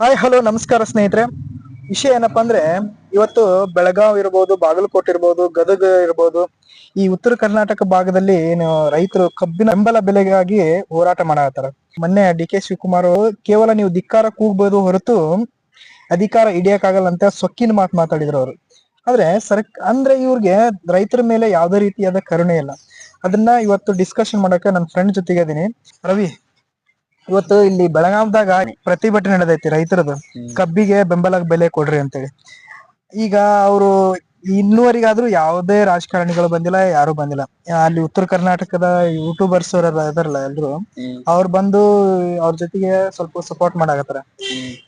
Hi hello ನಮಸ್ಕಾರ ಸ್ನೇಹಿತರೆ. ವಿಷಯ ಏನಪ್ಪಾ ಅಂದ್ರೆ, ಇವತ್ತು ಬೆಳಗಾವ್ ಇರ್ಬೋದು, ಬಾಗಲಕೋಟೆ ಇರ್ಬೋದು, ಗದಗ ಇರ್ಬೋದು, ಈ ಉತ್ತರ ಕರ್ನಾಟಕ ಭಾಗದಲ್ಲಿ ಏನು ರೈತರು ಕಬ್ಬಿನ ಬೆಂಬಲ ಬೆಲೆಗಾಗಿ ಹೋರಾಟ ಮಾಡತ್ತಾರ ಮೊನ್ನೆ ಡಿ ಕೆ ಶಿವಕುಮಾರ್ ಕೇವಲ ನೀವು ಧಿಕ್ಕಾರ ಕೂಗ್ಬೋದು ಹೊರತು ಅಧಿಕಾರ ಹಿಡಿಯಕ್ಕಾಗಲ್ಲ ಅಂತ ಸೊಕ್ಕಿನ ಮಾತು ಮಾತಾಡಿದ್ರು ಅವರು. ಆದ್ರೆ ಸರ್ಕ್, ಅಂದ್ರೆ ಇವ್ರಿಗೆ ರೈತರ ಮೇಲೆ ಯಾವುದೇ ರೀತಿಯಾದ ಕರುಣೆ ಇಲ್ಲ. ಅದನ್ನ ಇವತ್ತು ಡಿಸ್ಕಷನ್ ಮಾಡಕ್ಕೆ ನನ್ನ ಫ್ರೆಂಡ್ ಜೊತೆಗೆ ಇದೀನಿ. ರವಿ ಇವತ್ತು ಇಲ್ಲಿ ಬೆಳಗಾಂದಾಗ ಪ್ರತಿಭಟನೆ ನಡೆದೈತಿ ರೈತರದು. ಕಬ್ಬಿಗೆ ಬೆಂಬಲ ಬೆಲೆ ಕೊಡ್ರಿ ಅಂತೇಳಿ. ಈಗ ಅವರು ಇನ್ನುವರೆಗಾದ್ರೂ ಯಾವುದೇ ರಾಜಕಾರಣಿಗಳು ಬಂದಿಲ್ಲ ಯಾರು ಬಂದಿಲ್ಲ. ಅಲ್ಲಿ ಉತ್ತರ ಕರ್ನಾಟಕದ ಯೂಟ್ಯೂಬರ್ಸ್ ಇದಾರಲ್ಲ ಎಲ್ರು ಅವ್ರು ಬಂದು ಅವ್ರ ಜೊತೆಗೆ ಸ್ವಲ್ಪ ಸಪೋರ್ಟ್ ಮಾಡಾಕತ್ತಾರ.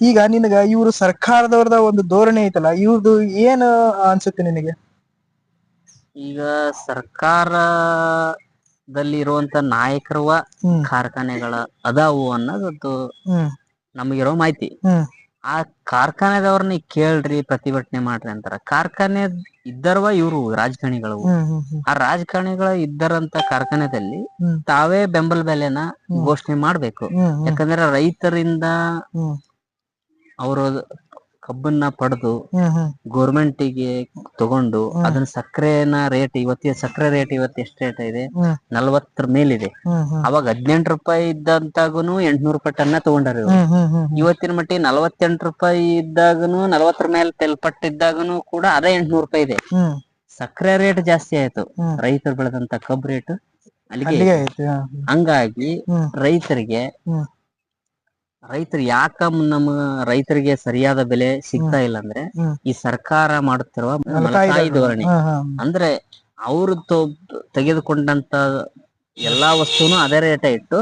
ಈಗ ನಿನಗ ಇವ್ರು ಸರ್ಕಾರದವ್ರದ ಒಂದು ಧೋರಣೆ ಐತಲ್ಲ ಇವ್ರದ್ದು ಏನ್ ಅನ್ಸುತ್ತೆ ನಿನಗೆ? ಈಗ ಸರ್ಕಾರದಲ್ಲಿ ಇರುವಂತ ನಾಯಕರುವ ಹ್ಮ್. ಕಾರ್ಖಾನೆಗಳ ಅದಾವು ಅನ್ನೋದು ಹ್ಮ್. ನಮಗಿರೋ ಮಾಹಿತಿ. ಹ್ಮ್. ಆ ಕಾರ್ಖಾನೆದವ್ರನ್ನ ಕೇಳ್ರಿ ಪ್ರತಿಭಟನೆ ಮಾಡ್ರಿ ಅಂತಾರ. ಕಾರ್ಖಾನೆ ಇದ್ದರ್ವ ಇವ್ರು ರಾಜಕಾರಣಿಗಳು. ಹ್ಮ್ ಹ್ಮ್ ಹ್ಮ್. ಆ ರಾಜಕಾರಣಿಗಳ ಇದ್ದರಂತ ಕಾರ್ಖಾನೆದಲ್ಲಿ ಹ್ಮ್. ತಾವೇ ಬೆಂಬಲ ಬೆಲೆನ ಘೋಷಣೆ ಮಾಡ್ಬೇಕು. ಹ್ಮ್ ಹ್ಮ್. ಯಾಕಂದ್ರೆ ರೈತರಿಂದ ಹ್ಮ್. ಅವರು ಕಬ್ಬನ್ನ ಪಡೆದು ಗೆ ತಗೊಂಡು. ಅದನ್ನ ಸಕ್ಕರೆನ ರೇಟ್ ಇವತ್ತಿನ ಸಕ್ಕರೆ ರೇಟ್ ಇವತ್ತು ಎಷ್ಟು ರೇಟ್ ಇದೆ. ನಲ್ವತ್ತರ ಮೇಲಿದೆ. ಅವಾಗ ಹದಿನೆಂಟು ರೂಪಾಯಿ ಇದ್ದಂತಾಗುನು ಎಂಟ್ನೂರು ರೂಪಾಯಿ ಟನ್ನ ತಗೊಂಡಾರ ಇವತ್ತಿನ ಮಟ್ಟಿಗೆ ನಲವತ್ತೆಂಟು ರೂಪಾಯಿ ಇದ್ದಾಗನು ನಲವತ್ತರ ಮೇಲೆ ತೆಲ್ಪಟ್ಟಿದ್ದಾಗನು ಕೂಡ ಅದೇ ಎಂಟ್ನೂರು ರೂಪಾಯಿ ಇದೆ. ಸಕ್ಕರೆ ರೇಟ್ ಜಾಸ್ತಿ ಆಯ್ತು. ರೈತರು ಬೆಳೆದಂತ ಕಬ್ಬು ರೇಟ್ ಅಲ್ಲಿಗೆ. ಹಂಗಾಗಿ ರೈತರಿಗೆ. ರೈತರು ಯಾಕ ನಮ್ಮ ರೈತರಿಗೆ ಸರಿಯಾದ ಬೆಲೆ ಸಿಗ್ತಾ ಇಲ್ಲ ಅಂದ್ರೆ ಈ ಸರ್ಕಾರ ಮಾಡುತ್ತಿರುವ ಮಲತಾಯಿ ಧೋರಣೆ. ಅಂದ್ರೆ ಅವರು ತೆಗೆದುಕೊಂಡಂತ ಎಲ್ಲಾ ವಸ್ತುನು ಅದೇ ರೇಟ ಇಟ್ಟು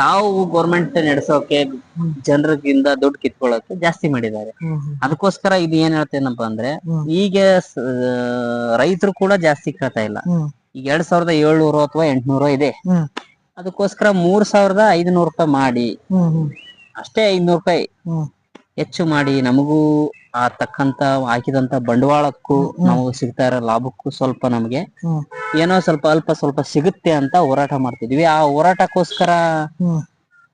ತಾವು ಗೌರ್ಮೆಂಟ್ ನಡೆಸೋಕೆ ಜನರಿಂದ ಜನರಿಗಿಂದ ದುಡ್ಡು ಕಿತ್ಕೊಳ್ಳೋಕೆ ಜಾಸ್ತಿ ಮಾಡಿದ್ದಾರೆ. ಅದಕ್ಕೋಸ್ಕರ ಇದು ಏನ್ ಹೇಳ್ತೇನಪ್ಪ ಅಂದ್ರೆ ಈಗ ರೈತರು ಕೂಡ ಜಾಸ್ತಿ ಕೇಳ್ತಾ ಇಲ್ಲ. ಈಗ ಎರಡ್ ಸಾವಿರದ ಏಳ್ನೂರು ಅಥವಾ ಎಂಟ್ನೂರು ಇದೆ. ಅದಕ್ಕೋಸ್ಕರ ಮೂರ್ ಸಾವಿರದ ಐದುನೂರು ರೂಪಾಯಿ ಮಾಡಿ. ಅಷ್ಟೇ ಐನೂರು ರೂಪಾಯಿ. ಹೆಚ್ಚು ಮಾಡಿ ನಮಗೂ ಆ ತಕ್ಕಂತ ಹಾಕಿದಂತ ಬಂಡವಾಳಕ್ಕೂ. ನಮಗೂ ಸಿಗ್ತಾ ಇರೋ ಲಾಭಕ್ಕೂ ಸ್ವಲ್ಪ ನಮ್ಗೆ ಏನೋ ಸ್ವಲ್ಪ ಅಲ್ಪ ಸ್ವಲ್ಪ ಸಿಗುತ್ತೆ ಅಂತ ಹೋರಾಟ ಮಾಡ್ತಿದ್ವಿ. ಆ ಹೋರಾಟಕ್ಕೋಸ್ಕರ.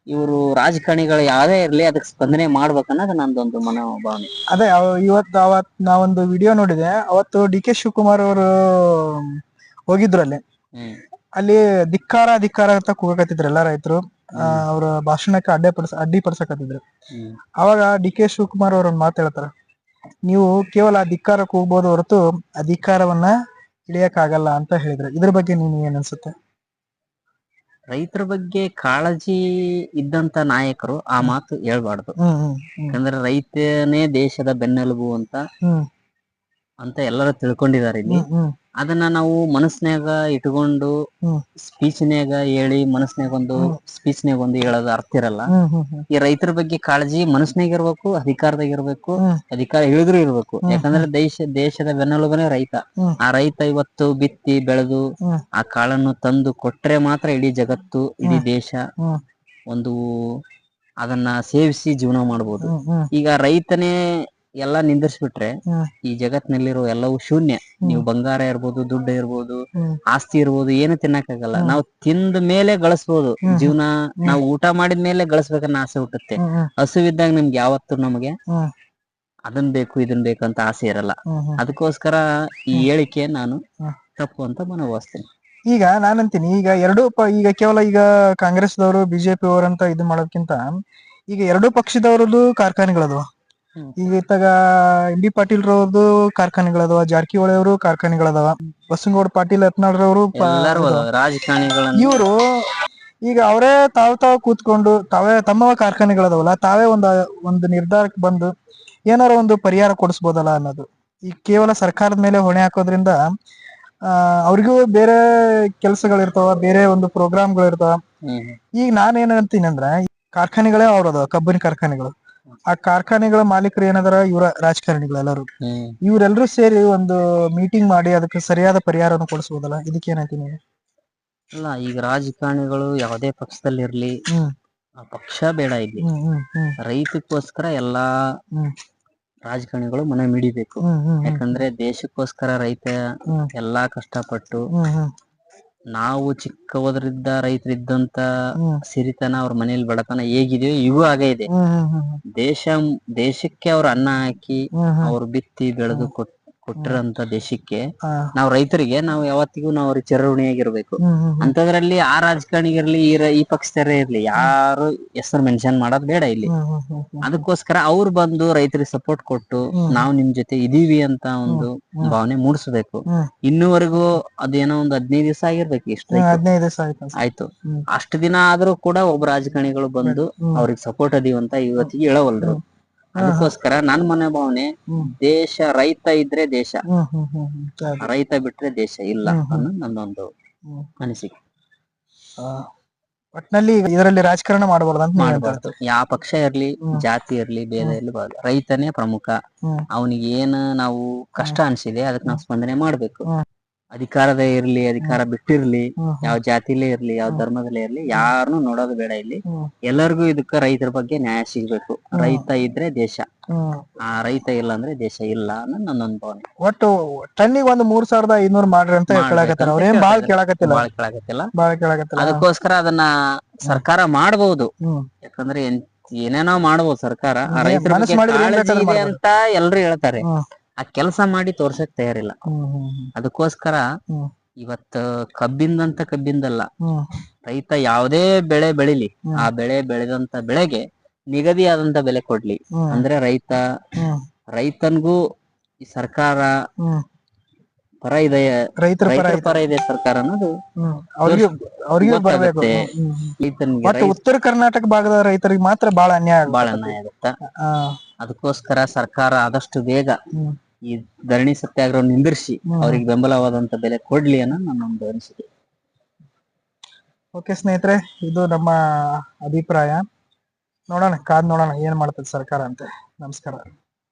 ಇವರು ರಾಜಕಾರಣಿಗಳು ಯಾವ್ದೇ ಇರ್ಲಿ ಅದಕ್ಕೆ ಸ್ಪಂದನೆ ಮಾಡ್ಬೇಕನ್ನೋದು ನಂದೊಂದು ಮನೋಭಾವನೆ. ಅದೇ ಇವತ್ತು ಅವತ್ ನಾವೊಂದು ವಿಡಿಯೋ ನೋಡಿದೆ. ಅವತ್ತು ಡಿ ಕೆ ಶಿವಕುಮಾರ್ ಅವರು ಹೋಗಿದ್ರು ಅಲ್ಲಿ. ಅಲ್ಲಿ ಧಿಕ್ಕಾರ ಧಿಕ್ಕಾರ ಅಂತ ಕೂಗಕತ್ತಿದ್ರು ಎಲ್ಲಾ ರೈತರು. ಅವ್ರ ಭಾಷಣಕ್ಕೆ ಅಡ್ಡೆ ಪಡಿಸ ಅಡ್ಡಿ ಪಡಿಸಕತ್ತಿದ್ರು. ಅವಾಗ ಡಿ ಕೆ ಶಿವಕುಮಾರ್ ಅವ್ರ ಒಂದ್ ಮಾತು ಹೇಳ್ತಾರ. ನೀವು ಕೇವಲ ಅಧಿಕಾರಕ್ಕೆ ಕೂಗ್ಬೋದು ಹೊರತು ಅಧಿಕಾರವನ್ನ ಹಿಡಿಯಕ್ಕಾಗಲ್ಲ ಅಂತ ಹೇಳಿದ್ರು. ಇದ್ರ ಬಗ್ಗೆ ನೀನ್ ಏನ್ ಅನ್ಸುತ್ತೆ? ರೈತರ ಬಗ್ಗೆ ಕಾಳಜಿ ಇದ್ದಂತ ನಾಯಕರು ಆ ಮಾತು ಹೇಳ್ಬಾರ್ದು. ಯಾಕಂದ್ರೆ ರೈತನೇ ದೇಶದ ಬೆನ್ನೆಲುಬು ಅಂತ ಅಂತ ಎಲ್ಲರೂ ತಿಳ್ಕೊಂಡಿದ್ದಾರೆ ಇಲ್ಲಿ. ಅದನ್ನ ನಾವು ಮನಸ್ನ್ಯಾಗ ಇಟ್ಕೊಂಡು ಸ್ಪೀಚ್ ಸ್ಪೀಚ್ನ್ಯಾಗ ಹೇಳಿ ಮನಸ್ನ್ಯಾಗ ಒಂದು ಸ್ಪೀಚ್ ಸ್ಪೀಚ್ನ್ಯಾಗ ಒಂದು ಹೇಳೋದು ಅರ್ಥ ಇರಲ್ಲ. ಈ ರೈತರ ಬಗ್ಗೆ ಕಾಳಜಿ ಮನಸ್ನ್ಯಾಗ ಇರ್ಬೇಕು ಅಧಿಕಾರದಾಗ ಇರ್ಬೇಕು. ಅಧಿಕಾರ ಹೇಳಿದ್ರು ಇರ್ಬೇಕು. ಯಾಕಂದ್ರೆ ದೇಶ ದೇಶದ ಬೆನ್ನೆಲುಬನೇ ರೈತ. ಆ ರೈತ ಇವತ್ತು ಬಿತ್ತಿ ಬೆಳೆದು ಆ ಕಾಳನ್ನು ತಂದು ಕೊಟ್ರೆ ಮಾತ್ರ ಇಡೀ ಜಗತ್ತು ಇಡೀ ದೇಶ ಒಂದು ಅದನ್ನ ಸೇವಿಸಿ ಜೀವನ ಮಾಡ್ಬೋದು. ಈಗ ರೈತನೇ ಎಲ್ಲಾ ನಿಂದಿರ್ಸ್ಬಿಟ್ರೆ. ಈ ಜಗತ್ನಲ್ಲಿರೋ ಎಲ್ಲವೂ ಶೂನ್ಯ. ನೀವು ಬಂಗಾರ ಇರ್ಬೋದು ದುಡ್ಡು ಇರ್ಬೋದು ಆಸ್ತಿ ಇರ್ಬೋದು ಏನು ತಿನ್ನಕ್ಕಾಗಲ್ಲ ಹ್ಮ್. ನಾವು ತಿಂದ ಮೇಲೆ ಗಳಿಸ್ಬೋದು. ಜೀವನ ನಾವು ಊಟ ಮಾಡಿದ ಮೇಲೆ ಗಳಿಸ್ಬೇಕನ್ನ ಆಸೆ ಹುಟ್ಟುತ್ತೆ ಹಸುವಿದ್ದಾಗ ನಿಮ್ಗೆ ಯಾವತ್ತು ನಮಗೆ ಅದನ್ ಬೇಕು ಇದನ್ ಬೇಕು ಅಂತ ಆಸೆ ಇರಲ್ಲ ಅದಕ್ಕೋಸ್ಕರ ಈ ಹೇಳಿಕೆ ನಾನು. ತಪ್ಪು ಅಂತ ಮನವಾಸ್ತೇನೆ ಈಗ ನಾನಂತೀನಿ ಈಗ ಎರಡು ಪ ಈಗ ಕೇವಲ ಈಗ ಕಾಂಗ್ರೆಸ್ದವರು ಬಿಜೆಪಿ ಅವರಂತ ಇದು ಮಾಡೋದ್ಕಿಂತ ಈಗ ಎರಡು ಪಕ್ಷದವರದು ಕಾರ್ಖಾನೆಗಳದವ ಹ್ಮ್. ಈಗ ಇತ್ತಾಗ ಎಂ ಬಿ ಪಾಟೀಲ್ ರವ್ರದ್ದು ಕಾರ್ಖಾನೆಗಳದಾವ ಜಾರಕಿಹೊಳಿ ಅವರು ಕಾರ್ಖಾನೆಗಳದವ ಬಸನಗೌಡ ಪಾಟೀಲ್ ಯತ್ನಾಳ್ರವರು ರವರು ರಾಜಕಾರಣಿಗಳನ್ನ. ಇವರು ಈಗ ಅವರೇ ತಾವ್ ತಾವ್ ಕೂತ್ಕೊಂಡು ತಾವೇ ತಮ್ಮ ಕಾರ್ಖಾನೆಗಳದಾವಲ್ಲ ತಾವೇ ಒಂದ ಒಂದು ನಿರ್ಧಾರಕ್ಕೆ ಬಂದು ಏನಾರ ಒಂದು ಪರಿಹಾರ ಕೊಡಿಸ್ಬೋದಲ್ಲ ಅನ್ನೋದು. ಈ ಕೇವಲ ಸರ್ಕಾರದ ಮೇಲೆ ಹೊಣೆ ಹಾಕೋದ್ರಿಂದ ಆ ಅವ್ರಿಗೂ ಬೇರೆ ಕೆಲಸಗಳಿರ್ತಾವ ಬೇರೆ ಒಂದು ಪ್ರೋಗ್ರಾಮ್ಗಳು ಇರ್ತಾವ ಹ್ಮ್. ಈಗ ನಾನೇನಂತೀನಿ ಅಂದ್ರ ಕಾರ್ಖಾನೆಗಳೇ ಅವ್ರದಾವ ಕಬ್ಬಿನ ಕಾರ್ಖಾನೆಗಳು. ಆ ಕಾರ್ಖಾನೆಗಳ ಮಾಲೀಕರು ಏನದಾರ ಇವರ ರಾಜಕಾರಣಿಗಳು ಎಲ್ಲರೂ ಹ್ಮ್. ಇವರೆಲ್ಲರೂ ಸೇರಿ ಒಂದು ಮೀಟಿಂಗ್ ಮಾಡಿ ಅದಕ್ಕೆ ಸರಿಯಾದ ಪರಿಹಾರವನ್ನು ಕೊಡಿಸಬಹುದಲ್ಲ ಇದಕ್ಕೆ ಏನಂತೀನಿ ಅಲ್ಲ ಈಗ ರಾಜಕಾರಣಿಗಳು ಯಾವುದೇ ಪಕ್ಷದಲ್ಲಿರ್ಲಿ ಆ ಪಕ್ಷ ಬೇಡ ಇಲ್ಲಿ. ರೈತಕ್ಕೋಸ್ಕರ ಎಲ್ಲಾ ರಾಜಕಾರಣಿಗಳು ಮನೆ ಮಿಡಿಬೇಕು ಯಾಕಂದ್ರೆ ದೇಶಕ್ಕೋಸ್ಕರ ರೈತ. ಎಲ್ಲಾ ಕಷ್ಟಪಟ್ಟು ನಾವು ಚಿಕ್ಕವದ್ರಿದ್ದ ರೈತರಿದ್ದಂತ ಸಿರಿತನ ಅವ್ರ ಮನೇಲಿ ಬಡತನ ಹೇಗಿದೆಯೋ ಇವು ಹಾಗೆ ಇದೆ. ದೇಶ ದೇಶಕ್ಕೆ ಅವ್ರ ಅನ್ನ ಹಾಕಿ ಅವ್ರು ಬಿತ್ತಿ ಬೆಳೆದು ಕೊಟ್ ಕೊಟ್ಟಿರೋಂತ ದೇಶಕ್ಕೆ. ನಾವು ರೈತರಿಗೆ ನಾವು ಯಾವತ್ತಿಗೂ ನಾವು ಅವ್ರಿಗೆ ಚಿರಋಣಿಯಾಗಿರ್ಬೇಕು ಅಂತದ್ರಲ್ಲಿ ಆ ರಾಜಕಾರಣಿಗಿರ್ಲಿ ಈ ಈ ಪಕ್ಷದರೇ ಇರ್ಲಿ ಯಾರು ಹೆಸರು ಮೆನ್ಷನ್ ಮಾಡೋದ್ ಬೇಡ ಇಲ್ಲಿ. ಅದಕ್ಕೋಸ್ಕರ ಅವ್ರು ಬಂದು ರೈತರಿಗೆ ಸಪೋರ್ಟ್ ಕೊಟ್ಟು. ನಾವು ನಿಮ್ ಜೊತೆ ಇದೀವಿ ಅಂತ ಒಂದು ಭಾವನೆ ಮೂಡಿಸ್ಬೇಕು. ಇನ್ನುವರೆಗೂ ಅದೇನೋ ಒಂದು ಹದಿನೈದು ದಿವಸ ಆಗಿರ್ಬೇಕು ಇಷ್ಟು ಹ್ಮ್, ಹದಿನೈದು ದಿವಸ ಆಯ್ತು. ಅಷ್ಟು. ದಿನ ಆದ್ರೂ ಕೂಡ ಒಬ್ಬ ರಾಜಕಾರಣಿಗಳು ಬಂದು. ಅವ್ರಿಗೆ ಸಪೋರ್ಟ್ ಅದೀವಂತ ಇವತ್ತಿಗೆ ಹೇಳವಲ್ರು. ಅದಕ್ಕೋಸ್ಕರ ನನ್ ಮನೋಭಾವನೆ ದೇಶ ರೈತ ಇದ್ರೆ ದೇಶ. ರೈತ ಬಿಟ್ರೆ ದೇಶ ಇಲ್ಲ. ಅನ್ನೋದು ನನ್ನೊಂದು ಅನಿಸಿಕೆ. ಒಟ್ನಲ್ಲಿ ಇದರಲ್ಲಿ ರಾಜಕಾರಣ ಮಾಡಬಾರ್ದು ಅಂತ ಮಾಡಬಾರ್ದು. ಯಾವ ಪಕ್ಷ ಇರ್ಲಿ ಜಾತಿ ಇರ್ಲಿ ಭೇದ ಇರ್ಲಿ. ರೈತನೇ ಪ್ರಮುಖ. ಅವನಿಗೆ ಏನ್ ನಾವು ಕಷ್ಟ ಅನ್ಸಿದೆ ಅದಕ್ಕೆ ನಾವು ಸ್ಪಂದನೆ ಮಾಡ್ಬೇಕು. ಅಧಿಕಾರದ ಇರ್ಲಿ ಅಧಿಕಾರ ಬಿಟ್ಟಿರ್ಲಿ. ಯಾವ ಜಾತಿಲೇ ಇರ್ಲಿ ಯಾವ. ಧರ್ಮದಲ್ಲೇ ಇರ್ಲಿ ಯಾರನ್ನು ನೋಡೋದು ಬೇಡ ಇಲ್ಲಿ. ಎಲ್ಲರಿಗೂ ಇದಕ್ಕ ರೈತರ ಬಗ್ಗೆ ನ್ಯಾಯ ಸಿಗ್ಬೇಕು. ರೈತ ಇದ್ರೆ ದೇಶ. ಆ ರೈತ ಇಲ್ಲ ಅಂದ್ರೆ ದೇಶ ಇಲ್ಲ ಅನ್ನೋದು ನನ್ನ ಭಾವನೆ ಒಟ್ಟು ಟನ್ನಿಗೆ ಒಂದು ಮೂರ್ ಸಾವಿರದ ಐನೂರ್ ಮಾಡ್ರಿ ಅಂತ ಕೇಳಾಕತ್ತಾರ ಅವ್ರೇನ್ ಬಾಳ್ ಕೇಳಾಕತ್ತಿಲ್ಲ? ಬಾಳ ಕೇಳಾಗತ್ತಿಲ್ಲ ಬಾಳ್ ಕೇಳಾಕತ್ತಿಲ್ಲ. ಅದಕ್ಕೋಸ್ಕರ ಅದನ್ನ ಸರ್ಕಾರ ಮಾಡಬಹುದು ಯಾಕಂದ್ರೆ ಏನೇನೋ ಮಾಡಬಹುದು ಸರ್ಕಾರ. ರೈತರ ಅಂತ ಎಲ್ರು ಹೇಳ್ತಾರೆ. ಆ ಕೆಲಸ ಮಾಡಿ ತೋರ್ಸಕ್ ತಯಾರಿಲ್ಲ. ಅದಕ್ಕೋಸ್ಕರ ಇವತ್ ಇವತ್ತ ಕಬ್ಬಿಂದಂತ ಕಬ್ಬಿಂದಲ್ಲ ರೈತ ಯಾವುದೇ ಬೆಳೆ ಬೆಳಿಲಿ ಆ ಬೆಳೆ ಬೆಳೆದಂತ ಬೆಳೆಗೆ ನಿಗದಿಯಾದಂತ ಬೆಲೆ ಕೊಡ್ಲಿ. ಅಂದ್ರೆ ರೈತ ರೈತನ್ಗೂ ಈ ಸರ್ಕಾರ ಪರ ಇದೆ ರೈತರ ಪರ ಇದೆ. ಸರ್ಕಾರ ಅನ್ನೋದು ಒಟ್ಟು ಉತ್ತರ ಕರ್ನಾಟಕ ಭಾಗದ ರೈತರಿಗೆ ಮಾತ್ರ ಬಹಳ ಅನ್ಯಾಯ. ಬಹಳ ಅನ್ಯಾಯ ಆಗುತ್ತ. ಅದಕ್ಕೋಸ್ಕರ ಸರ್ಕಾರ ಆದಷ್ಟು ಬೇಗ. ಈ ಧರಣಿ ಸತ್ಯಾಗ್ರಹ ನಿಂದಿರಿಸಿ ಅವರಿಗೆ ಬೆಂಬಲವಾದಂತ ಬೆಲೆ ಕೊಡ್ಲಿ ಅನ್ನೋ ನನ್ನೊಂದು ಅನಿಸಿಕೆ. ಓಕೆ ಸ್ನೇಹಿತರೆ ಇದು ನಮ್ಮ ಅಭಿಪ್ರಾಯ. ನೋಡೋಣ ಕಾದ್ ನೋಡೋಣ ಏನ್ ಮಾಡ್ತದೆ ಸರ್ಕಾರ ಅಂತ. ನಮಸ್ಕಾರ.